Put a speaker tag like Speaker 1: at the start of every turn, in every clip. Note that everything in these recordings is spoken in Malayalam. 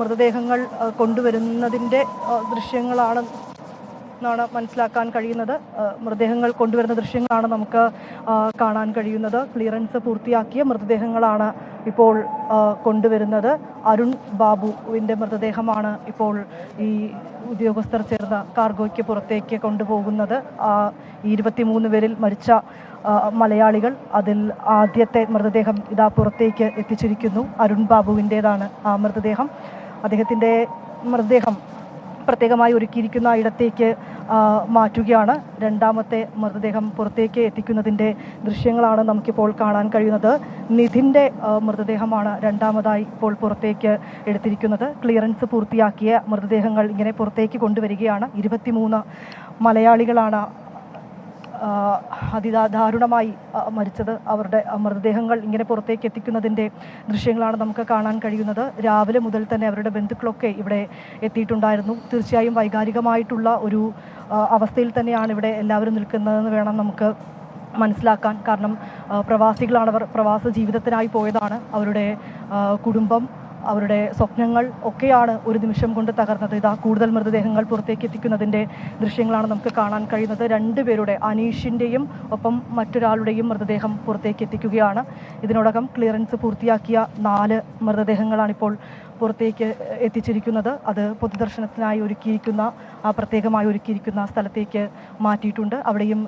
Speaker 1: മൃതദേഹങ്ങൾ കൊണ്ടുവരുന്നതിന്റെ ദൃശ്യങ്ങളാണ് എന്നാണ് മനസ്സിലാക്കാൻ കഴിയുന്നത്. മൃതദേഹങ്ങൾ കൊണ്ടുവരുന്ന ദൃശ്യങ്ങളാണ് നമുക്ക് കാണാൻ കഴിയുന്നത്. ക്ലിയറൻസ് പൂർത്തിയാക്കിയ മൃതദേഹങ്ങളാണ് ഇപ്പോൾ കൊണ്ടുവരുന്നത്. അരുൺ ബാബുവിന്റെ മൃതദേഹമാണ് ഇപ്പോൾ ഈ ഉദ്യോഗസ്ഥർ ചേർന്ന കാർഗോയ്ക്ക് പുറത്തേക്ക് കൊണ്ടുപോകുന്നത്. ഇരുപത്തിമൂന്ന് പേരിൽ മരിച്ച മലയാളികൾ അതിൽ ആദ്യത്തെ മൃതദേഹം ഇതാ പുറത്തേക്ക് എത്തിച്ചിരിക്കുന്നു. അരുൺ ബാബുവിന്റേതാണ് ആ മൃതദേഹം. അദ്ദേഹത്തിന്റെ മൃതദേഹം പ്രത്യേകമായി ഒരുക്കിയിരിക്കുന്ന ഇടത്തേക്ക് മാറ്റുകയാണ്. രണ്ടാമത്തെ മൃതദേഹം പുറത്തേക്ക് എത്തിക്കുന്നതിന്റെ ദൃശ്യങ്ങളാണ് നമുക്കിപ്പോൾ കാണാൻ കഴിയുന്നത്. നിധിന്റെ മൃതദേഹമാണ് രണ്ടാമതായി ഇപ്പോൾ പുറത്തേക്ക് എടുത്തിരിക്കുന്നത്. ക്ലിയറൻസ് പൂർത്തിയാക്കിയ മൃതദേഹങ്ങൾ ഇങ്ങനെ പുറത്തേക്ക് കൊണ്ടുവരികയാണ്. ഇരുപത്തിമൂന്ന് മലയാളികളാണ് ആ, അതിദാരുണമായി ആ, മരിച്ചത് അവരുടെ മൃതദേഹങ്ങൾ ഇങ്ങനെ പുറത്തേക്ക് എത്തിക്കുന്നതിന്റെ ദൃശ്യങ്ങളാണ് നമുക്ക് കാണാൻ കഴിയുന്നത്. രാവിലെ മുതൽ തന്നെ അവരുടെ ബന്ധുക്കളൊക്കെ ഇവിടെ എത്തിയിട്ടുണ്ടായിരുന്നു. തീർച്ചയായും വൈകാരികമായിട്ടുള്ള ഒരു അവസ്ഥയിൽ തന്നെയാണ് ഇവിടെ എല്ലാവരും നിൽക്കുന്നതെന്ന് വേണം നമുക്ക് മനസ്സിലാക്കാൻ. കാരണം പ്രവാസികളാണവർ പ്രവാസ ജീവിതത്തിനായി പോയതാണ് അവരുടെ കുടുംബം. അവരുടെ സ്വപ്നങ്ങൾ ഒക്കെയാണ് ഒരു നിമിഷം കൊണ്ട് തകർന്നത്. ഇതാ കൂടുതൽ മൃതദേഹങ്ങൾ പുറത്തേക്ക് എത്തിക്കുന്നതിന്റെ ദൃശ്യങ്ങളാണ് നമുക്ക് കാണാൻ കഴിയുന്നത്. രണ്ടുപേരുടെ അനീഷിന്റെയും ഒപ്പം മറ്റൊരാളുടെയും മൃതദേഹം പുറത്തേക്ക് എത്തിക്കുകയാണ്. ഇതിനോടകം ക്ലിയറൻസ് പൂർത്തിയാക്കിയ നാല് മൃതദേഹങ്ങളാണിപ്പോൾ പുറത്തേക്ക് എത്തിച്ചിരിക്കുന്നത്. അത് പൊതുദർശനത്തിനായി ഒരുക്കിയിരിക്കുന്ന ആ പ്രത്യേകമായി ഒരുക്കിയിരിക്കുന്ന സ്ഥലത്തേക്ക് മാറ്റിയിട്ടുണ്ട്. അവിടെയും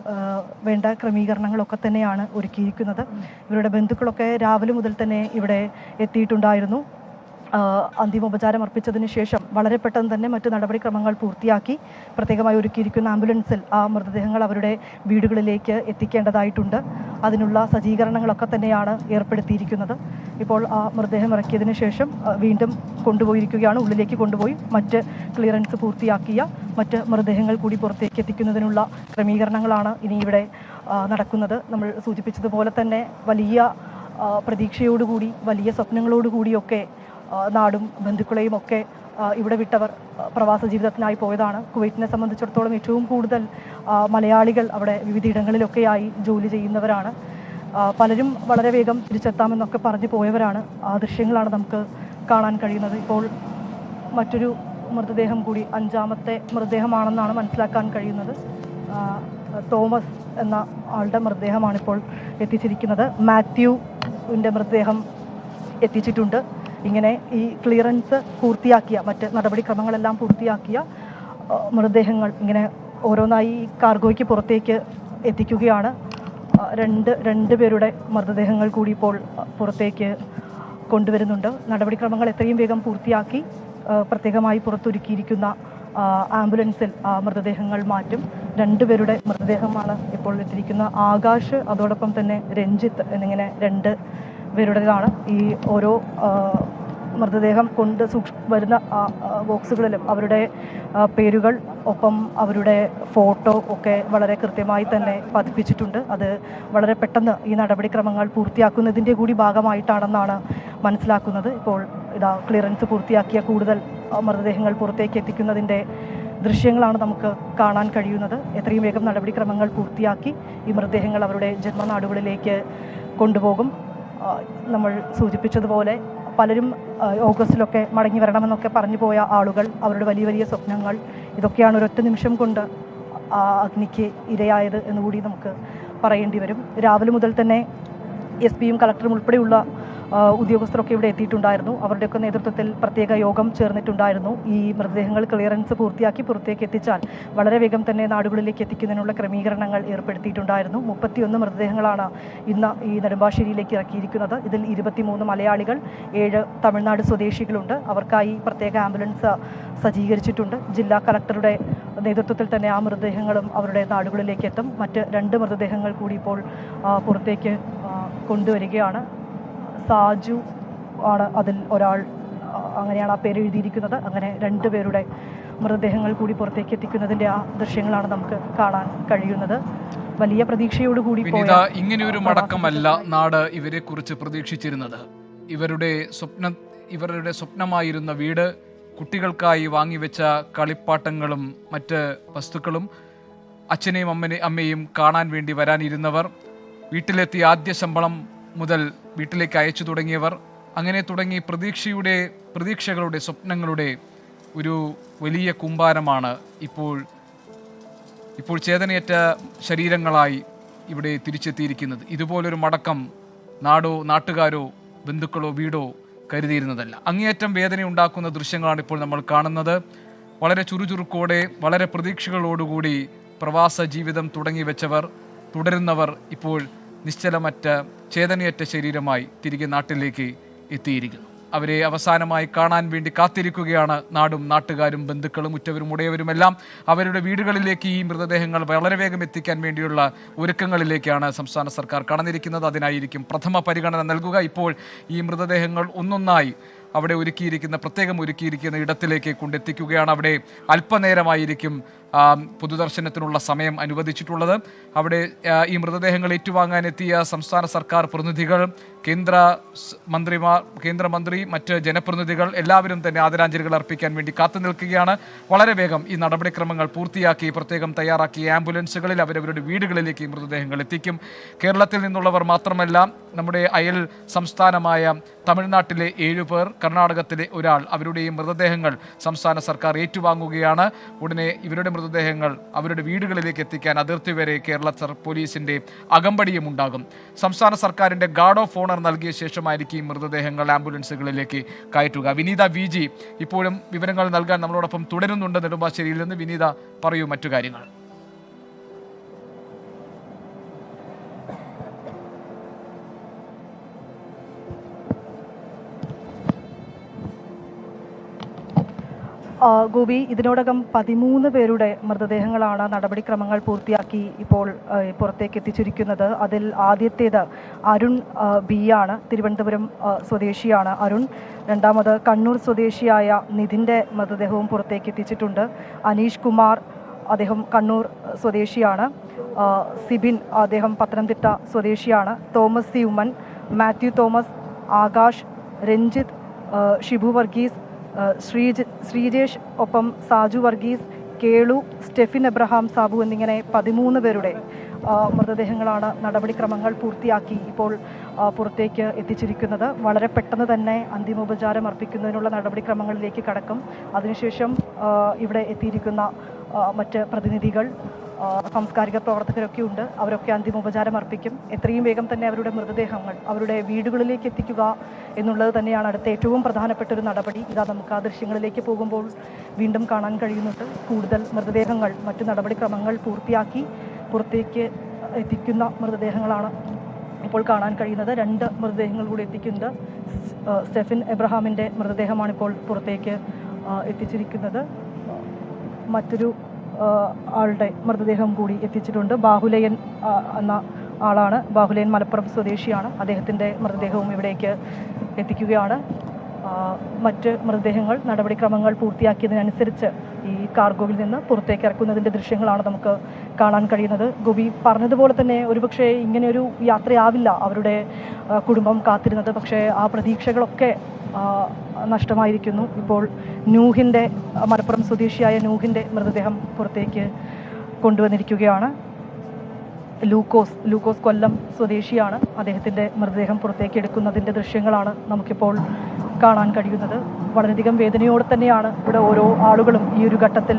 Speaker 1: വേണ്ട ക്രമീകരണങ്ങളൊക്കെ തന്നെയാണ് ഒരുക്കിയിരിക്കുന്നത്. ഇവരുടെ ബന്ധുക്കളൊക്കെ രാവിലെ മുതൽ തന്നെ ഇവിടെ എത്തിയിട്ടുണ്ടായിരുന്നു. അന്തിമോപചാരം അർപ്പിച്ചതിന് ശേഷം വളരെ പെട്ടെന്ന് തന്നെ മറ്റു നടപടിക്രമങ്ങൾ പൂർത്തിയാക്കി. പ്രത്യേകമായി ഒരുക്കിയിരിക്കുന്ന ആംബുലൻസിൽ ആ മൃതദേഹങ്ങൾ അവരുടെ വീടുകളിലേക്ക് എത്തിക്കേണ്ടതായിട്ടുണ്ട്. അതിനുള്ള സജ്ജീകരണങ്ങളൊക്കെ തന്നെയാണ് ഏർപ്പെടുത്തിയിരിക്കുന്നത്. ഇപ്പോൾ ആ മൃതദേഹം ഇറക്കിയതിന് ശേഷം വീണ്ടും കൊണ്ടുപോയിരിക്കുകയാണ്. ഉള്ളിലേക്ക് കൊണ്ടുപോയി മറ്റ് ക്ലിയറൻസ് പൂർത്തിയാക്കിയ മറ്റ് മൃതദേഹങ്ങൾ കൂടി പുറത്തേക്ക് എത്തിക്കുന്നതിനുള്ള ക്രമീകരണങ്ങളാണ് ഇനി ഇവിടെ നടക്കുന്നത്. നമ്മൾ സൂചിപ്പിച്ചതുപോലെ തന്നെ വലിയ പ്രതീക്ഷയോടുകൂടി വലിയ സ്വപ്നങ്ങളോടുകൂടിയൊക്കെ നാടും ബന്ധുക്കളെയും ഒക്കെ ഇവിടെ വിട്ടവർ പ്രവാസ ജീവിതത്തിനായി പോയതാണ്. കുവൈറ്റിനെ സംബന്ധിച്ചിടത്തോളം ഏറ്റവും കൂടുതൽ മലയാളികൾ അവിടെ വിവിധയിടങ്ങളിലൊക്കെയായി ജോലി ചെയ്യുന്നവരാണ്. പലരും വളരെ വേഗം തിരിച്ചെത്താമെന്നൊക്കെ പറഞ്ഞു പോയവരാണ്. ആ ദൃശ്യങ്ങളാണ് നമുക്ക് കാണാൻ കഴിയുന്നത്. ഇപ്പോൾ മറ്റൊരു മൃതദേഹം കൂടി അഞ്ചാമത്തെ മൃതദേഹമാണെന്നാണ് മനസ്സിലാക്കാൻ കഴിയുന്നത്. തോമസ് എന്ന ആളുടെ മൃതദേഹമാണിപ്പോൾ എത്തിച്ചിരിക്കുന്നത്. മാത്യുവിന്റെ മൃതദേഹം എത്തിച്ചിട്ടുണ്ട്. ഇങ്ങനെ ഈ ക്ലിയറൻസ് പൂർത്തിയാക്കിയ മറ്റ് നടപടിക്രമങ്ങളെല്ലാം പൂർത്തിയാക്കിയ മൃതദേഹങ്ങൾ ഇങ്ങനെ ഓരോന്നായി കാർഗോയ്ക്ക് പുറത്തേക്ക് എത്തിക്കുകയാണ്. രണ്ട് രണ്ട് പേരുടെ മൃതദേഹങ്ങൾ കൂടി ഇപ്പോൾ പുറത്തേക്ക് കൊണ്ടുവരുന്നുണ്ട്. നടപടിക്രമങ്ങൾ എത്രയും വേഗം പൂർത്തിയാക്കി പ്രത്യേകമായി പുറത്തൊരുക്കിയിരിക്കുന്ന ആംബുലൻസിൽ മൃതദേഹങ്ങൾ മാറ്റും. രണ്ടുപേരുടെ മൃതദേഹമാണ് ഇപ്പോൾ എത്തിയിരിക്കുന്ന ആകാശ് അതോടൊപ്പം തന്നെ രഞ്ജിത്ത് എന്നിങ്ങനെ രണ്ട് പേരുടേതാണ് ഈ ഓരോ മൃതദേഹം കൊണ്ട് സൂക്ഷി വരുന്ന ബോക്സുകളിലും അവരുടെ പേരുകൾ ഒപ്പം അവരുടെ ഫോട്ടോ ഒക്കെ വളരെ കൃത്യമായി തന്നെ പതിപ്പിച്ചിട്ടുണ്ട്. അത് വളരെ പെട്ടെന്ന് ഈ നടപടിക്രമങ്ങൾ പൂർത്തിയാക്കുന്നതിന്റെ കൂടി ഭാഗമായിട്ടാണെന്നാണ് മനസ്സിലാക്കുന്നത്. ഇപ്പോൾ ഇതാ ക്ലിയറൻസ് പൂർത്തിയാക്കിയ കൂടുതൽ മൃതദേഹങ്ങൾ പുറത്തേക്ക് എത്തിക്കുന്നതിന്റെ ദൃശ്യങ്ങളാണ് നമുക്ക് കാണാൻ കഴിയുന്നത്. എത്രയും വേഗം നടപടിക്രമങ്ങൾ പൂർത്തിയാക്കി ഈ മൃതദേഹങ്ങൾ അവരുടെ ജന്മനാടുകളിലേക്ക് കൊണ്ടുപോകും. നമ്മൾ സൂചിപ്പിച്ചതുപോലെ പലരും ഓഗസ്റ്റിലൊക്കെ മടങ്ങി വരണമെന്നൊക്കെ പറഞ്ഞു പോയ ആളുകൾ അവരുടെ വലിയ വലിയ സ്വപ്നങ്ങൾ ഇതൊക്കെയാണ് ഒരൊറ്റ നിമിഷം കൊണ്ട് അഗ്നിക്ക് ഇരയായത് എന്നുകൂടി നമുക്ക് പറയേണ്ടി വരും. രാവിലെ മുതൽ തന്നെ എസ് പിയും കളക്ടറും ഉൾപ്പെടെയുള്ള ഉദ്യോഗസ്ഥരൊക്കെ ഇവിടെ എത്തിയിട്ടുണ്ടായിരുന്നു. അവരുടെയൊക്കെ നേതൃത്വത്തിൽ പ്രത്യേക യോഗം ചേർന്നിട്ടുണ്ടായിരുന്നു. ഈ മൃതദേഹങ്ങൾ ക്ലിയറൻസ് പൂർത്തിയാക്കി പുറത്തേക്ക് എത്തിച്ചാൽ വളരെ വേഗം തന്നെ നാടുകളിലേക്ക് എത്തിക്കുന്നതിനുള്ള ക്രമീകരണങ്ങൾ ഏർപ്പെടുത്തിയിട്ടുണ്ടായിരുന്നു. മുപ്പത്തിയൊന്ന് മൃതദേഹങ്ങളാണ് ഇന്ന് ഈ നെടുമ്പാശ്ശേരിയിലേക്ക് ഇറക്കിയിരിക്കുന്നത്. ഇതിൽ ഇരുപത്തിമൂന്ന് മലയാളികൾ ഏഴ് തമിഴ്നാട് സ്വദേശികളുണ്ട്. അവർക്കായി പ്രത്യേക ആംബുലൻസ് സജ്ജീകരിച്ചിട്ടുണ്ട്. ജില്ലാ കളക്ടറുടെ നേതൃത്വത്തിൽ തന്നെ ആ മൃതദേഹങ്ങളും അവരുടെ നാടുകളിലേക്ക് എത്തും. മറ്റ് രണ്ട് മൃതദേഹങ്ങൾ കൂടി ഇപ്പോൾ പുറത്തേക്ക് കൊണ്ടുവരികയാണ്. സാജു ആണ് അതിൽ ഒരാൾ അങ്ങനെയാണ് ആ പേര് എഴുതിയിരിക്കുന്നത്. അങ്ങനെ രണ്ടുപേരുടെ മൃതദേഹങ്ങൾ കൂടി പുറത്തേക്ക് എത്തിക്കുന്നതിന്റെ ആ ദൃശ്യങ്ങളാണ് നമുക്ക് കാണാൻ കഴിയുന്നത്. വലിയ പ്രതീക്ഷയോടുകൂടി പോയ
Speaker 2: ഇങ്ങനെ ഒരു മടക്കമല്ല നാട് ഇവരെ കുറിച്ച് പ്രതീക്ഷിച്ചിരുന്നത്. ഇവരുടെ സ്വപ്ന ഇവരുടെ സ്വപ്നമായിരുന്ന വീട് കുട്ടികൾക്കായി വാങ്ങിവെച്ച കളിപ്പാട്ടങ്ങളും മറ്റ് വസ്തുക്കളും അച്ഛനെയും അമ്മനെ അമ്മയും കാണാൻ വേണ്ടി വരാനിരുന്നവർ വീട്ടിലെത്തിയ ആദ്യ ശമ്പളം മുതൽ വീട്ടിലേക്ക് അയച്ചു തുടങ്ങിയവർ അങ്ങനെ തുടങ്ങി പ്രതീക്ഷയുടെ പ്രതീക്ഷകളുടെ സ്വപ്നങ്ങളുടെ ഒരു വലിയ കുമ്പാരമാണ് ഇപ്പോൾ ഇപ്പോൾ ചേതനയേറ്റ ശരീരങ്ങളായി ഇവിടെ തിരിച്ചെത്തിയിരിക്കുന്നത്. ഇതുപോലൊരു മടക്കം നാടോ നാട്ടുകാരോ ബന്ധുക്കളോ വീടോ കരുതിയിരുന്നതല്ല. അങ്ങേയറ്റം വേദന ഉണ്ടാക്കുന്ന ദൃശ്യങ്ങളാണ് ഇപ്പോൾ നമ്മൾ കാണുന്നത്. വളരെ ചുറുചുറുക്കോടെ വളരെ പ്രതീക്ഷകളോടുകൂടി പ്രവാസ ജീവിതം തുടങ്ങി വെച്ചവർ തുടരുന്നവർ ഇപ്പോൾ നിശ്ചലമറ്റ ചേതനയറ്റ ശരീരമായി തിരികെ നാട്ടിലേക്ക് എത്തിയിരിക്കുന്നു. അവരെ അവസാനമായി കാണാൻ വേണ്ടി കാത്തിരിക്കുകയാണ് നാടും നാട്ടുകാരും ബന്ധുക്കളും ഉറ്റവരും ഉടയവരുമെല്ലാം. അവരുടെ വീടുകളിലേക്ക് ഈ മൃതദേഹങ്ങൾ വളരെ വേഗം എത്തിക്കാൻ വേണ്ടിയുള്ള ഒരുക്കങ്ങളിലേക്കാണ് സംസ്ഥാന സർക്കാർ കടന്നിരിക്കുന്നത്. അതിനായിരിക്കും പ്രഥമ പരിഗണന നൽകുക. ഇപ്പോൾ ഈ മൃതദേഹങ്ങൾ ഒന്നൊന്നായി അവിടെ ഒരുക്കിയിരിക്കുന്ന പ്രത്യേകം ഒരുക്കിയിരിക്കുന്ന ഇടത്തിലേക്ക് കൊണ്ടെത്തിക്കുകയാണ്. അവിടെ അല്പനേരമായിരിക്കും പൊതുദർശനത്തിനുള്ള സമയം അനുവദിച്ചിട്ടുള്ളത്. അവിടെ ഈ മൃതദേഹങ്ങൾ ഏറ്റുവാങ്ങാനെത്തിയ സംസ്ഥാന സർക്കാർ പ്രതിനിധികൾ കേന്ദ്ര മന്ത്രിമാർ കേന്ദ്രമന്ത്രി മറ്റ് ജനപ്രതിനിധികൾ എല്ലാവരും തന്നെ ആദരാഞ്ജലികൾ അർപ്പിക്കാൻ വേണ്ടി കാത്തു നിൽക്കുകയാണ്. വളരെ വേഗം ഈ നടപടിക്രമങ്ങൾ പൂർത്തിയാക്കി പ്രത്യേകം തയ്യാറാക്കിയ ആംബുലൻസുകളിൽ അവരവരുടെ വീടുകളിലേക്ക് ഈ മൃതദേഹങ്ങൾ എത്തിക്കും. കേരളത്തിൽ നിന്നുള്ളവർ മാത്രമല്ല നമ്മുടെ അയൽ സംസ്ഥാനമായ തമിഴ്നാട്ടിലെ ഏഴുപേർ കർണാടകത്തിലെ ഒരാൾ അവരുടെ ഈ മൃതദേഹങ്ങൾ സംസ്ഥാന സർക്കാർ ഏറ്റുവാങ്ങുകയാണ്. ഉടനെ ഇവരുടെ മൃതദേഹങ്ങൾ അവരുടെ വീടുകളിലേക്ക് എത്തിക്കാൻ അതിർത്തി വരെ കേരള പോലീസിന്റെ അകമ്പടിയും ഉണ്ടാകും. സംസ്ഥാന സർക്കാരിന്റെ ഗാർഡ് ഓഫ് ഓണർ നൽകിയ ശേഷമായിരിക്കും ഈ മൃതദേഹങ്ങൾ ആംബുലൻസുകളിലേക്ക് കയറ്റുക. വിനീത വി ജി ഇപ്പോഴും വിവരങ്ങൾ നൽകാൻ നമ്മളോടൊപ്പം തുടരുന്നുണ്ട്. നെടുമ്പാശ്ശേരിയിൽ നിന്ന് വിനീത പറയൂ മറ്റു കാര്യങ്ങൾ.
Speaker 1: ഗോപി ഇതിനോടകം പതിമൂന്ന് പേരുടെ മൃതദേഹങ്ങളാണ് നടപടിക്രമങ്ങൾ പൂർത്തിയാക്കി ഇപ്പോൾ പുറത്തേക്ക് എത്തിച്ചിരിക്കുന്നത്. അതിൽ ആദ്യത്തേത് അരുൺ ബി ആണ്. തിരുവനന്തപുരം സ്വദേശിയാണ് അരുൺ. രണ്ടാമത് കണ്ണൂർ സ്വദേശിയായ നിതിന്റെ മൃതദേഹവും പുറത്തേക്ക് എത്തിച്ചിട്ടുണ്ട്. അനീഷ് കുമാർ അദ്ദേഹം കണ്ണൂർ സ്വദേശിയാണ്. സിബിൻ അദ്ദേഹം പത്തനംതിട്ട സ്വദേശിയാണ്. Thomas C Oommen Mathew Thomas Akash Ranjith Shibu Varghese Sreej Sreejesh ഒപ്പം സാജു വർഗീസ് കേളു സ്റ്റെഫിൻ എബ്രഹാം സാബു എന്നിങ്ങനെ പതിമൂന്ന് പേരുടെ മൃതദേഹങ്ങളാണ് നടപടിക്രമങ്ങൾ പൂർത്തിയാക്കി ഇപ്പോൾ പുറത്തേക്ക് എത്തിച്ചിരിക്കുന്നത്. വളരെ പെട്ടെന്ന് തന്നെ അന്തിമോപചാരം അർപ്പിക്കുന്നതിനുള്ള നടപടിക്രമങ്ങളിലേക്ക് കടക്കും. അതിനുശേഷം ഇവിടെ എത്തിയിരിക്കുന്ന മറ്റ് പ്രതിനിധികൾ സാംസ്കാരിക പ്രവർത്തകരൊക്കെ ഉണ്ട്. അവരൊക്കെ അന്തിമോപചാരം അർപ്പിക്കും. എത്രയും വേഗം തന്നെ അവരുടെ മൃതദേഹങ്ങൾ അവരുടെ വീടുകളിലേക്ക് എത്തിക്കുക എന്നുള്ളത് തന്നെയാണ് അടുത്ത ഏറ്റവും പ്രധാനപ്പെട്ട ഒരു നടപടി. ഇതാ നമുക്ക് ആ ദൃശ്യങ്ങളിലേക്ക് പോകുമ്പോൾ വീണ്ടും കാണാൻ കഴിയുന്നുണ്ട് കൂടുതൽ മൃതദേഹങ്ങൾ മറ്റു നടപടിക്രമങ്ങൾ പൂർത്തിയാക്കി പുറത്തേക്ക് എത്തിക്കുന്ന മൃതദേഹങ്ങളാണ് ഇപ്പോൾ കാണാൻ കഴിയുന്നത്. രണ്ട് മൃതദേഹങ്ങൾ കൂടി എത്തിക്കുന്നത് സ്റ്റെഫിൻ എബ്രഹാമിന്റെ മൃതദേഹമാണ് ഇപ്പോൾ പുറത്തേക്ക് എത്തിച്ചിരിക്കുന്നത്. മറ്റൊരു ആളുടെ മൃതദേഹം കൂടി എത്തിച്ചിട്ടുണ്ട്. ബാഹുലയൻ എന്ന ആളാണ്. ബാഹുലയൻ മലപ്പുറം സ്വദേശിയാണ്. അദ്ദേഹത്തിന്റെ മൃതദേഹവും ഇവിടേക്ക് എത്തിക്കുകയാണ്. മറ്റ് മൃതദേഹങ്ങൾ നടപടിക്രമങ്ങൾ പൂർത്തിയാക്കിയതിനനുസരിച്ച് ഈ കാർഗോവിൽ നിന്ന് പുറത്തേക്ക് ഇറക്കുന്നതിന്റെ ദൃശ്യങ്ങളാണ് നമുക്ക് കാണാൻ കഴിയുന്നത്. ഗോപി പറഞ്ഞതുപോലെ തന്നെ ഒരുപക്ഷെ ഇങ്ങനെയൊരു യാത്രയാവില്ല അവരുടെ കുടുംബം കാത്തിരുന്നത്. പക്ഷേ ആ പ്രതീക്ഷകളൊക്കെ നഷ്ടമായിരിക്കുന്നു. ഇപ്പോൾ നൂഹിന്റെ മലപ്പുറം സ്വദേശിയായ നൂഹിന്റെ മൃതദേഹം പുറത്തേക്ക് കൊണ്ടുവന്നിരിക്കുകയാണ്. ലൂക്കോസ് ലൂക്കോസ് കൊല്ലം സ്വദേശിയാണ്. അദ്ദേഹത്തിന്റെ മൃതദേഹം പുറത്തേക്ക് എടുക്കുന്നതിന്റെ ദൃശ്യങ്ങളാണ് നമുക്കിപ്പോൾ കാണാൻ കഴിയുന്നത്. വളരെയധികം വേദനയോടെ തന്നെയാണ് ഇവിടെ ഓരോ ആളുകളും ഈ ഒരു ഘട്ടത്തിൽ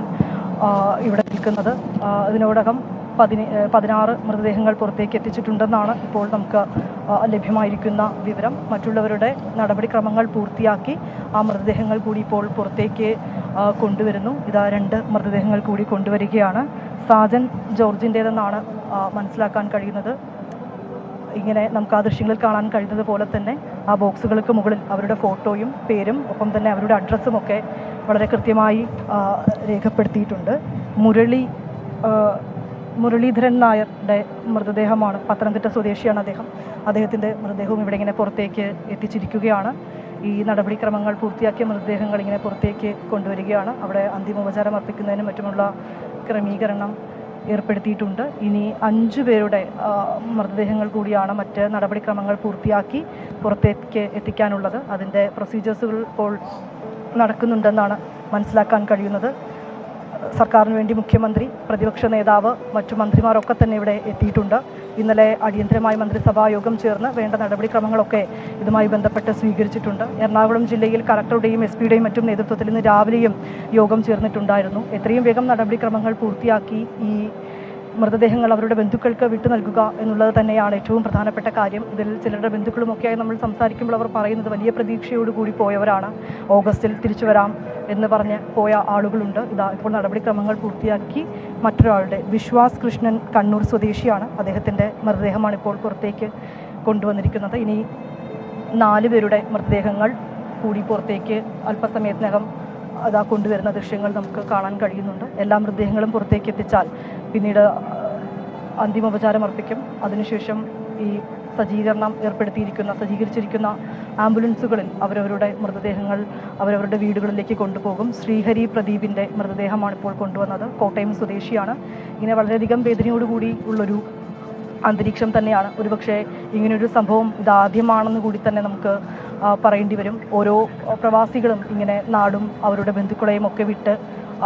Speaker 1: ഇവിടെ നിൽക്കുന്നത്. ഇതിനോടകം പതിന പതിനാറ് മൃതദേഹങ്ങൾ പുറത്തേക്ക് എത്തിച്ചിട്ടുണ്ടെന്നാണ് ഇപ്പോൾ നമുക്ക് ലഭ്യമായിരിക്കുന്ന വിവരം മറ്റുള്ളവരുടെ നടപടിക്രമങ്ങൾ പൂർത്തിയാക്കി ആ മൃതദേഹങ്ങൾ കൂടി ഇപ്പോൾ പുറത്തേക്ക് കൊണ്ടുവരുന്നു. ഇതാ രണ്ട് മൃതദേഹങ്ങൾ കൂടി കൊണ്ടുവരികയാണ്. സാജൻ ജോർജിന്റേതെന്നാണ് മനസ്സിലാക്കാൻ കഴിയുന്നത്. ഇങ്ങനെ നമുക്ക് ആ ദൃശ്യങ്ങളിൽ കാണാൻ കഴിയുന്നത് പോലെ തന്നെ ആ ബോക്സുകൾക്ക് മുകളിൽ അവരുടെ ഫോട്ടോയും പേരും ഒപ്പം തന്നെ അവരുടെ അഡ്രസ്സും ഒക്കെ വളരെ കൃത്യമായി രേഖപ്പെടുത്തിയിട്ടുണ്ട്. മുരളി മുരളീധരൻ നായരുടെ മൃതദേഹമാണ്. പത്തനംതിട്ട സ്വദേശിയാണ് അദ്ദേഹം. അദ്ദേഹത്തിന്റെ മൃതദേഹവും ഇവിടെ ഇങ്ങനെ പുറത്തേക്ക് എത്തിച്ചിരിക്കുകയാണ്. ഈ നടപടിക്രമങ്ങൾ പൂർത്തിയാക്കിയ മൃതദേഹങ്ങൾ ഇങ്ങനെ പുറത്തേക്ക് കൊണ്ടുവരികയാണ്. അവിടെ അന്തിമോപചാരം അർപ്പിക്കുന്നതിനും മറ്റുമുള്ള ക്രമീകരണം ഏർപ്പെടുത്തിയിട്ടുണ്ട്. ഇനി അഞ്ചു പേരുടെ മൃതദേഹങ്ങൾ കൂടിയാണ് മറ്റ് നടപടിക്രമങ്ങൾ പൂർത്തിയാക്കി പുറത്തേക്ക് എത്തിക്കാനുള്ളത്. അതിന്റെ പ്രൊസീജിയേഴ്സുകൾ ഇപ്പോൾ നടക്കുന്നുണ്ടെന്നാണ് മനസ്സിലാക്കാൻ കഴിയുന്നത്. സർക്കാരിന് വേണ്ടി മുഖ്യമന്ത്രി പ്രതിപക്ഷ നേതാവ് മറ്റു മന്ത്രിമാരൊക്കെ തന്നെ ഇവിടെ എത്തിയിട്ടുണ്ട്. ഇന്നലെ അടിയന്തരമായി മന്ത്രിസഭാ യോഗം ചേർന്ന് വേണ്ട നടപടിക്രമങ്ങളൊക്കെ ഇതുമായി ബന്ധപ്പെട്ട് സ്വീകരിച്ചിട്ടുണ്ട്. എറണാകുളം ജില്ലയിൽ കലക്ടറുടെയും എസ് പിയുടെയും മറ്റും നേതൃത്വത്തിൽ ഇന്ന് രാവിലെയും യോഗം ചേർന്നിട്ടുണ്ടായിരുന്നു. എത്രയും വേഗം നടപടിക്രമങ്ങൾ പൂർത്തിയാക്കി ഈ മൃതദേഹങ്ങൾ അവരുടെ ബന്ധുക്കൾക്ക് വിട്ടു നൽകുക എന്നുള്ളത് തന്നെയാണ് ഏറ്റവും പ്രധാനപ്പെട്ട കാര്യം. ഇതിൽ ചിലരുടെ ബന്ധുക്കളുമൊക്കെയായി നമ്മൾ സംസാരിക്കുമ്പോൾ അവർ പറയുന്നത് വലിയ പ്രതീക്ഷയോടുകൂടി പോയവരാണ്. ഓഗസ്റ്റിൽ തിരിച്ചു വരാം എന്ന് പറഞ്ഞ് പോയ ആളുകളുണ്ട്. ഇതാ ഇപ്പോൾ നടപടിക്രമങ്ങൾ പൂർത്തിയാക്കി മറ്റൊരാളുടെ വിശ്വാസ് കൃഷ്ണൻ കണ്ണൂർ സ്വദേശിയാണ്. അദ്ദേഹത്തിന്റെ മൃതദേഹമാണ് ഇപ്പോൾ പുറത്തേക്ക് കൊണ്ടുവന്നിരിക്കുന്നത്. ഇനി നാല് പേരുടെ മൃതദേഹങ്ങൾ കൂടി പുറത്തേക്ക് അല്പസമയത്തിനകം അതാ കൊണ്ടുവരുന്ന ദൃശ്യങ്ങൾ നമുക്ക് കാണാൻ കഴിയുന്നുണ്ട്. എല്ലാ മൃതദേഹങ്ങളും പുറത്തേക്ക് എത്തിച്ചാൽ പിന്നീട് അന്തിമോപചാരം അർപ്പിക്കും. അതിനുശേഷം ഈ സജ്ജീകരണം ഏർപ്പെടുത്തിയിരിക്കുന്ന സജ്ജീകരിച്ചിരിക്കുന്ന ആംബുലൻസുകളിൽ അവരവരുടെ മൃതദേഹങ്ങൾ അവരവരുടെ വീടുകളിലേക്ക് കൊണ്ടുപോകും. ശ്രീഹരി പ്രദീപിന്റെ മൃതദേഹമാണ് ഇപ്പോൾ കൊണ്ടുവന്നത്. കോട്ടയം സ്വദേശിയാണ്. ഇങ്ങനെ വളരെയധികം വേദനയോടുകൂടി ഉള്ളൊരു അന്തരീക്ഷം തന്നെയാണ്. ഒരുപക്ഷെ ഇങ്ങനൊരു സംഭവം ഇതാദ്യമാണെന്ന് കൂടി തന്നെ നമുക്ക് പറയേണ്ടി വരും. ഓരോ പ്രവാസികളും ഇങ്ങനെ നാടും അവരുടെ ബന്ധുക്കളെയും ഒക്കെ വിട്ട്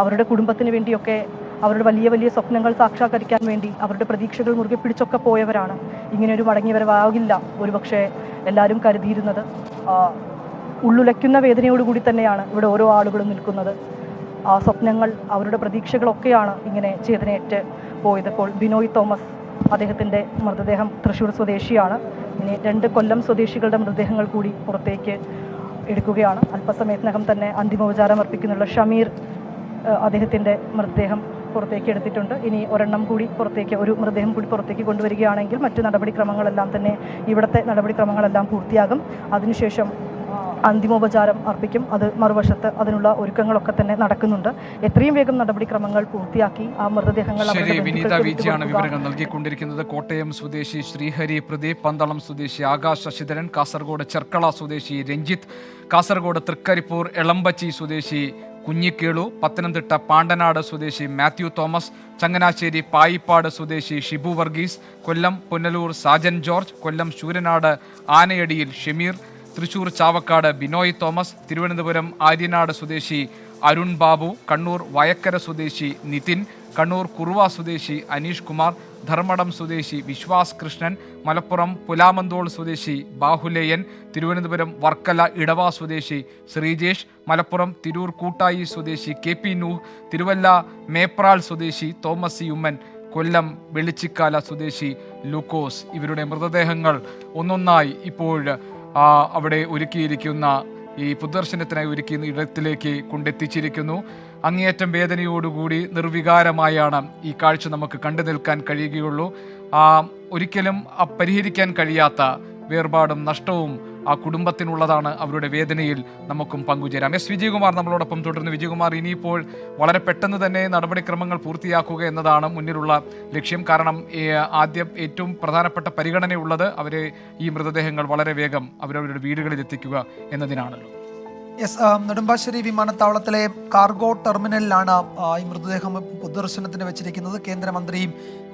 Speaker 1: അവരുടെ കുടുംബത്തിന് വേണ്ടിയൊക്കെ അവരുടെ വലിയ വലിയ സ്വപ്നങ്ങൾ സാക്ഷാത്കരിക്കാൻ വേണ്ടി അവരുടെ പ്രതീക്ഷകൾ മുറുകെ പിടിച്ചൊക്കെ പോയവരാണ്. ഇങ്ങനെ ഒരു മടങ്ങി വരവാകില്ല ഒരുപക്ഷെ എല്ലാവരും കരുതിയിരുന്നത്. ഉള്ളുലയ്ക്കുന്ന വേദനയോടുകൂടി തന്നെയാണ് ഇവിടെ ഓരോ ആളുകളും നിൽക്കുന്നത്. ആ സ്വപ്നങ്ങൾ അവരുടെ പ്രതീക്ഷകളൊക്കെയാണ് ഇങ്ങനെ ചേതനയേറ്റ് പോയതപ്പോൾ ബിനോയ് തോമസ്. അദ്ദേഹത്തിന്റെ മൃതദേഹം തൃശ്ശൂർ സ്വദേശിയാണ്. ഇനി രണ്ട് കൊല്ലം സ്വദേശികളുടെ മൃതദേഹങ്ങൾ കൂടി പുറത്തേക്ക് എടുക്കുകയാണ്. അല്പസമയത്തിനകം തന്നെ അന്തിമോപചാരം അർപ്പിക്കുന്നുള്ള ഷമീർ അദ്ദേഹത്തിന്റെ മൃതദേഹം പുറത്തേക്ക് എടുത്തിട്ടുണ്ട്. ഇനി ഒരെണ്ണം കൂടി പുറത്തേക്ക് ഒരു മൃതദേഹം കൂടി പുറത്തേക്ക് കൊണ്ടുവരികയാണെങ്കിൽ മറ്റു നടപടിക്രമങ്ങളെല്ലാം തന്നെ ഇവിടുത്തെ നടപടിക്രമങ്ങളെല്ലാം പൂർത്തിയാകും. അതിനുശേഷം അന്തിമോപചാരം അർപ്പിക്കും. അത് മറുവശത്ത് അതിനുള്ള ഒരുക്കങ്ങളൊക്കെ തന്നെ നടക്കുന്നുണ്ട്. എത്രയും വേഗം നടപടിക്രമങ്ങൾ പൂർത്തിയാക്കി ആ മൃതദേഹങ്ങൾ
Speaker 2: വിനീത വിവരങ്ങൾ നൽകിക്കൊണ്ടിരിക്കുന്നത്. കോട്ടയം സ്വദേശി ശ്രീഹരി പ്രദീപ് പന്തളം സ്വദേശി ആകാശ് ശശിധരൻ കാസർഗോഡ് ചെർക്കള സ്വദേശി രഞ്ജിത്ത് കാസർഗോഡ് തൃക്കരിപ്പൂർ എളമ്പച്ചി സ്വദേശി കുഞ്ഞിക്കേളു പത്തനംതിട്ട പാണ്ടനാട് സ്വദേശി മാത്യു തോമസ് ചങ്ങനാശ്ശേരി പായിപ്പാട് സ്വദേശി ഷിബു വർഗീസ് കൊല്ലം പുനലൂർ സാജൻ ജോർജ് കൊല്ലം ശൂരനാട് ആനയടിയിൽ ഷമീർ തൃശൂർ ചാവക്കാട് ബിനോയ് തോമസ് തിരുവനന്തപുരം ആര്യനാട് സ്വദേശി അരുൺ ബാബു കണ്ണൂർ വയക്കര സ്വദേശി നിതിൻ കണ്ണൂർ കുറുവ സ്വദേശി അനീഷ് കുമാർ ധർമ്മടം സ്വദേശി വിശ്വാസ് കൃഷ്ണൻ മലപ്പുറം പുലാമന്തോൾ സ്വദേശി ബാഹുലേയൻ തിരുവനന്തപുരം വർക്കല ഇടവ സ്വദേശി ശ്രീജേഷ് മലപ്പുറം തിരൂർ കൂട്ടായി സ്വദേശി കെ പി നൂഹ് തിരുവല്ല മേപ്രാൾ സ്വദേശി തോമസ് സി ഉമ്മൻ കൊല്ലം വെളിച്ചിക്കാല സ്വദേശി ലൂക്കോസ്. ഇവരുടെ മൃതദേഹങ്ങൾ ഒന്നൊന്നായി ഇപ്പോൾ അവിടെ ഒരുക്കിയിരിക്കുന്ന ഈ പൊതുദർശനത്തിനായി ഒരുക്കി ഇടത്തിലേക്ക് കൊണ്ടെത്തിച്ചിരിക്കുന്നു. അങ്ങേയറ്റം വേദനയോടുകൂടി നിർവികാരമായാണ് ഈ കാഴ്ച നമുക്ക് കണ്ടു നിൽക്കാൻ കഴിയുകയുള്ളൂ. ആ, ഒരിക്കലും ആ, പരിഹരിക്കാൻ കഴിയാത്ത വേർപാടും നഷ്ടവും ആ കുടുംബത്തിനുള്ളതാണ് അവരുടെ വേദനയിൽ നമുക്കും പങ്കുചേരാം. എസ് വിജയകുമാർ നമ്മളോടൊപ്പം തുടർന്ന് വിജയകുമാർ ഇനിയിപ്പോൾ വളരെ പെട്ടെന്ന് തന്നെ നടപടിക്രമങ്ങൾ പൂർത്തിയാക്കുക എന്നതാണ് മുന്നിലുള്ള ലക്ഷ്യം. കാരണം ആദ്യം ഏറ്റവും പ്രധാനപ്പെട്ട പരിഗണനയുള്ളത് അവരെ ഈ മൃതദേഹങ്ങൾ വളരെ വേഗം അവരവരുടെ വീടുകളിൽ എത്തിക്കുക എന്നതിനാണല്ലോ.
Speaker 3: യെസ് നെടുമ്പാശ്ശേരി വിമാനത്താവളത്തിലെ കാർഗോ ടെർമിനലിലാണ് ഈ മൃതദേഹം പൊതുദർശനത്തിന് വെച്ചിരിക്കുന്നത്. കേന്ദ്രമന്ത്രി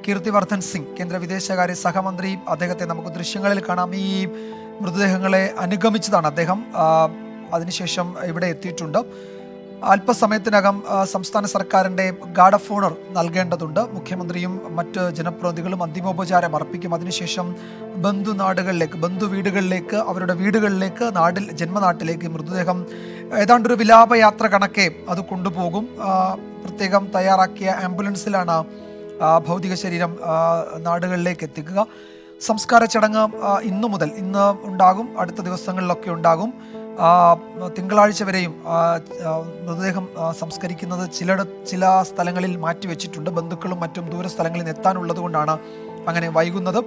Speaker 3: കീർത്തിവർദ്ധൻ സിംഗ് കേന്ദ്ര വിദേശകാര്യ സഹമന്ത്രി അദ്ദേഹത്തെ നമുക്ക് ദൃശ്യങ്ങളിൽ കാണാം. ഈ മൃതദേഹങ്ങളെ അനുഗമിച്ചതാണ് അദ്ദേഹം അതിനുശേഷം ഇവിടെ എത്തിയിട്ടുണ്ട്. അല്പസമയത്തിനകം സംസ്ഥാന സർക്കാരിന്റെ ഗാർഡ് ഓഫ് ഓണർ നൽകേണ്ടതുണ്ട്. മുഖ്യമന്ത്രിയും മറ്റ് ജനപ്രതിനിധികളും അന്തിമോപചാരം അർപ്പിക്കും. അതിനുശേഷം ബന്ധുനാടുകളിലേക്ക് ബന്ധു വീടുകളിലേക്ക് അവരുടെ വീടുകളിലേക്ക് നാടിൽ ജന്മനാട്ടിലേക്ക് മൃതദേഹം ഏതാണ്ടൊരു വിലാപയാത്ര കണക്കെ അത് കൊണ്ടുപോകും. പ്രത്യേകം തയ്യാറാക്കിയ ആംബുലൻസിലാണ് ഭൗതിക ശരീരം നാടുകളിലേക്ക് എത്തിക്കുക. സംസ്കാര ചടങ്ങ് ഇന്നു മുതൽ. ഇന്ന് ഉണ്ടാകും അടുത്ത ദിവസങ്ങളിലൊക്കെ ഉണ്ടാകും. തിങ്കളാഴ്ച വരെയും മൃതദേഹം സംസ്കരിക്കുന്നത് ചിലയിട ചില സ്ഥലങ്ങളിൽ മാറ്റിവെച്ചിട്ടുണ്ട് ബന്ധുക്കളും മറ്റും ദൂര സ്ഥലങ്ങളിൽ നിന്ന് എത്താനുള്ളത് കൊണ്ടാണ് അങ്ങനെ വൈകുന്നത്.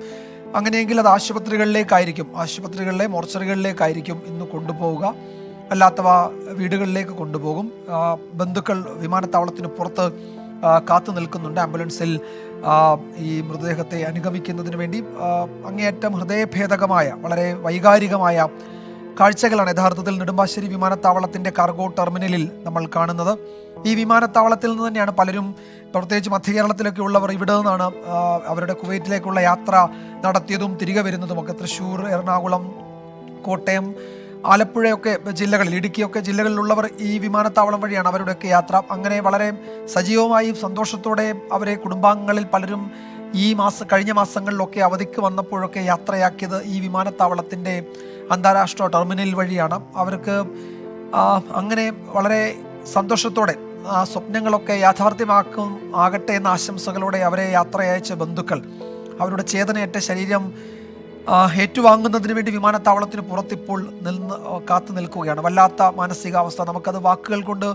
Speaker 3: അങ്ങനെയെങ്കിൽ അത് ആശുപത്രികളിലേക്കായിരിക്കും. ആശുപത്രികളിലെ മോർച്ചറികളിലേക്കായിരിക്കും ഇന്ന് കൊണ്ടുപോവുക. അല്ലാത്തവ വീടുകളിലേക്ക് കൊണ്ടുപോകും. ബന്ധുക്കൾ വിമാനത്താവളത്തിന് പുറത്ത് കാത്തു നിൽക്കുന്നുണ്ട്. ആംബുലൻസിൽ ഈ മൃതദേഹത്തെ അനുഗമിക്കുന്നതിന് വേണ്ടി അങ്ങേയറ്റം ഹൃദയഭേദകമായ വളരെ വൈകാരികമായ കാഴ്ചകളാണ് യഥാർത്ഥത്തിൽ നെടുമ്പാശ്ശേരി വിമാനത്താവളത്തിന്റെ കാർഗോ ടെർമിനലിൽ നമ്മൾ കാണുന്നത്. ഈ വിമാനത്താവളത്തിൽ നിന്ന് തന്നെയാണ് പലരും പ്രത്യേകിച്ച് മധ്യ കേരളത്തിലൊക്കെ ഉള്ളവർ ഇവിടെ നിന്നാണ് അവരുടെ കുവൈറ്റിലേക്കുള്ള യാത്ര നടത്തിയതും തിരികെ വരുന്നതുമൊക്കെ തൃശ്ശൂർ എറണാകുളം കോട്ടയം ആലപ്പുഴയൊക്കെ ജില്ലകളിൽ ഇടുക്കിയൊക്കെ ജില്ലകളിലുള്ളവർ ഈ വിമാനത്താവളം വഴിയാണ് അവരുടെയൊക്കെ യാത്ര. അങ്ങനെ വളരെ സജീവമായും സന്തോഷത്തോടെയും അവരെ കുടുംബാംഗങ്ങളിൽ പലരും ഈ മാസ കഴിഞ്ഞ മാസങ്ങളിലൊക്കെ അവധിക്ക് വന്നപ്പോഴൊക്കെ യാത്രയാക്കിയത് ഈ വിമാനത്താവളത്തിന്റെ അന്താരാഷ്ട്ര ടെർമിനൽ വഴിയാണ്. അവർക്ക് അങ്ങനെ വളരെ സന്തോഷത്തോടെ ആ സ്വപ്നങ്ങളൊക്കെ യാഥാർത്ഥ്യമാക്കും ആകട്ടെ എന്ന ആശംസകളോടെ അവരെ യാത്രയച്ച ബന്ധുക്കൾ. അവരുടെ ചേതനയേറ്റ ശരീരം ഏറ്റുവാങ്ങുന്നതിന് വേണ്ടി വിമാനത്താവളത്തിന് പുറത്തിപ്പോൾ നിന്ന് കാത്തു നിൽക്കുകയാണ്. വല്ലാത്ത മാനസികാവസ്ഥ. നമുക്കത് വാക്കുകൾ കൊണ്ട്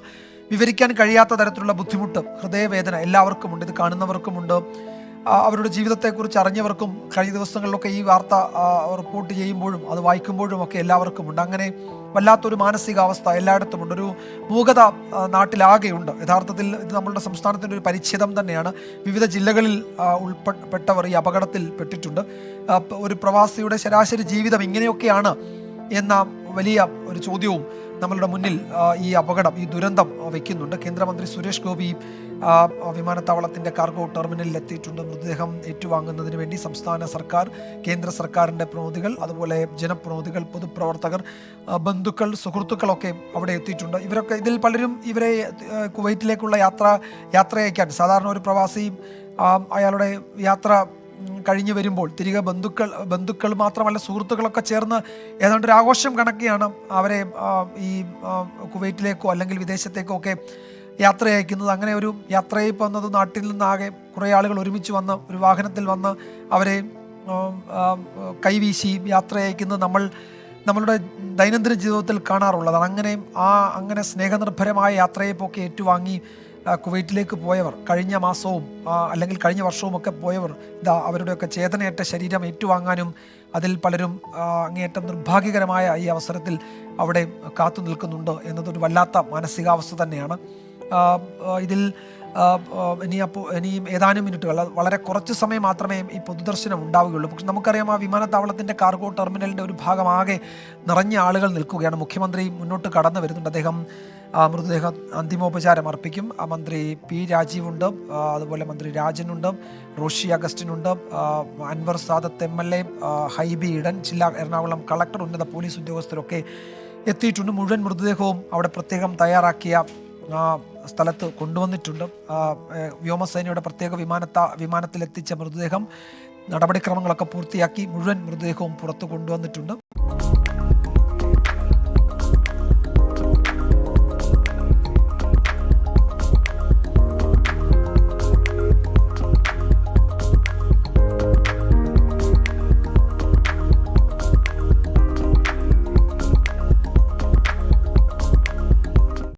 Speaker 3: വിവരിക്കാൻ കഴിയാത്ത തരത്തിലുള്ള ബുദ്ധിമുട്ട് ഹൃദയവേദന എല്ലാവർക്കുമുണ്ട്. ഇത് കാണുന്നവർക്കുമുണ്ട്. അവരുടെ ജീവിതത്തെക്കുറിച്ച് അറിഞ്ഞവർക്കും കഴിഞ്ഞ ദിവസങ്ങളിലൊക്കെ ഈ വാർത്ത റിപ്പോർട്ട് ചെയ്യുമ്പോഴും അത് വായിക്കുമ്പോഴും ഒക്കെ എല്ലാവർക്കും ഉണ്ട്. അങ്ങനെ വല്ലാത്തൊരു മാനസികാവസ്ഥ എല്ലായിടത്തും ഉണ്ട്. ഒരു മൂകത നാട്ടിലാകെയുണ്ട്. യഥാർത്ഥത്തിൽ ഇത് നമ്മളുടെ സംസ്ഥാനത്തിന്റെ ഒരു പരിച്ഛേദം തന്നെയാണ്. വിവിധ ജില്ലകളിൽ ഉൾപ്പെട്ടവർ ഈ അപകടത്തിൽ പെട്ടിട്ടുണ്ട്. ഒരു പ്രവാസിയുടെ ശരാശരി ജീവിതം ഇങ്ങനെയൊക്കെയാണ് എന്ന വലിയ ഒരു ചോദ്യവും നമ്മളുടെ മുന്നിൽ ഈ അപകടം ഈ ദുരന്തം വയ്ക്കുന്നുണ്ട് കേന്ദ്രമന്ത്രി സുരേഷ് ഗോപി വിമാനത്താവളത്തിന്റെ കാർഗോ ടെർമിനലിൽ എത്തിയിട്ടുണ്ട് മൃതദേഹം ഏറ്റുവാങ്ങുന്നതിന് വേണ്ടി സംസ്ഥാന സർക്കാർ കേന്ദ്ര സർക്കാരിന്റെ പ്രതിനിധികൾ അതുപോലെ ജനപ്രതിനിധികൾ പൊതുപ്രവർത്തകർ ബന്ധുക്കൾ സുഹൃത്തുക്കളൊക്കെ അവിടെ എത്തിയിട്ടുണ്ട്. ഇവരൊക്കെ ഇതിൽ പലരും ഇവരെ കുവൈറ്റിലേക്കുള്ള യാത്ര യാത്രയക്കാൻ സാധാരണ ഒരു പ്രവാസി അയാളുടെ യാത്ര കഴിഞ്ഞു വരുമ്പോൾ തിരികെ ബന്ധുക്കൾ ബന്ധുക്കൾ മാത്രമല്ല സുഹൃത്തുക്കളൊക്കെ ചേർന്ന് ഏതാണ്ട് ഒരു ആഘോഷം കണക്കെയാണ് അവരെ ഈ കുവൈറ്റിലേക്കോ അല്ലെങ്കിൽ വിദേശത്തേക്കോ ഒക്കെ യാത്ര അയക്കുന്നത്. അങ്ങനെ ഒരു യാത്രയിൽ വന്നത് നാട്ടിൽ നിന്നാകെ കുറേ ആളുകൾ ഒരുമിച്ച് വന്ന് ഒരു വാഹനത്തിൽ വന്ന് അവരെ കൈവീശി യാത്ര അയക്കുന്നത് നമ്മൾ നമ്മളുടെ ദൈനംദിന ജീവിതത്തിൽ കാണാറുള്ളതാണ്. അങ്ങനെ ആ അങ്ങനെ സ്നേഹനിർഭരമായ യാത്രയെപ്പോക്കെ ഏറ്റുവാങ്ങി കുവൈറ്റിലേക്ക് പോയവർ കഴിഞ്ഞ മാസവും അല്ലെങ്കിൽ കഴിഞ്ഞ വർഷവും ഒക്കെ പോയവർ ഇതാ അവരുടെയൊക്കെ ചേതനയേറ്റ ശരീരം ഏറ്റുവാങ്ങാനും അതിൽ പലരും അങ്ങേയറ്റം നിർഭാഗ്യകരമായ ഈ അവസരത്തിൽ അവിടെ കാത്തു നിൽക്കുന്നുണ്ട് എന്നതൊരു വല്ലാത്ത മാനസികാവസ്ഥ തന്നെയാണ്. ഇതിൽ ഇനി അപ്പോൾ ഇനിയും ഏതാനും മിനിറ്റുകൾ വളരെ കുറച്ച് സമയം മാത്രമേ ഈ പൊതുദർശനം ഉണ്ടാവുകയുള്ളൂ. പക്ഷെ നമുക്കറിയാം ആ വിമാനത്താവളത്തിന്റെ കാർഗോ ടെർമിനലിന്റെ ഒരു ഭാഗമാകെ നിറഞ്ഞ ആളുകൾ നിൽക്കുകയാണ്. മുഖ്യമന്ത്രി മുന്നോട്ട് കടന്നു വരുന്നുണ്ട്. അദ്ദേഹം മൃതദേഹം അന്തിമോപചാരം അർപ്പിക്കും. ആ, മന്ത്രി പി രാജീവുണ്ട്. അതുപോലെ മന്ത്രി രാജനുണ്ട്. Roshy അഗസ്റ്റിനുണ്ട്. Anwar Sadath M L A Hibi Eden ജില്ലാ എറണാകുളം കളക്ടർ ഉന്നത പോലീസ് ഉദ്യോഗസ്ഥരൊക്കെ എത്തിയിട്ടുണ്ട്. മുഴുവൻ മൃതദേഹവും അവിടെ പ്രത്യേകം തയ്യാറാക്കിയ സ്ഥലത്ത് കൊണ്ടുവന്നിട്ടുണ്ട്. വ്യോമസേനയുടെ പ്രത്യേക വിമാനത്ത വിമാനത്തിലെത്തിച്ച മൃതദേഹം നടപടിക്രമങ്ങളൊക്കെ പൂർത്തിയാക്കി മുഴുവൻ മൃതദേഹവും പുറത്തു കൊണ്ടുവന്നിട്ടുണ്ട്.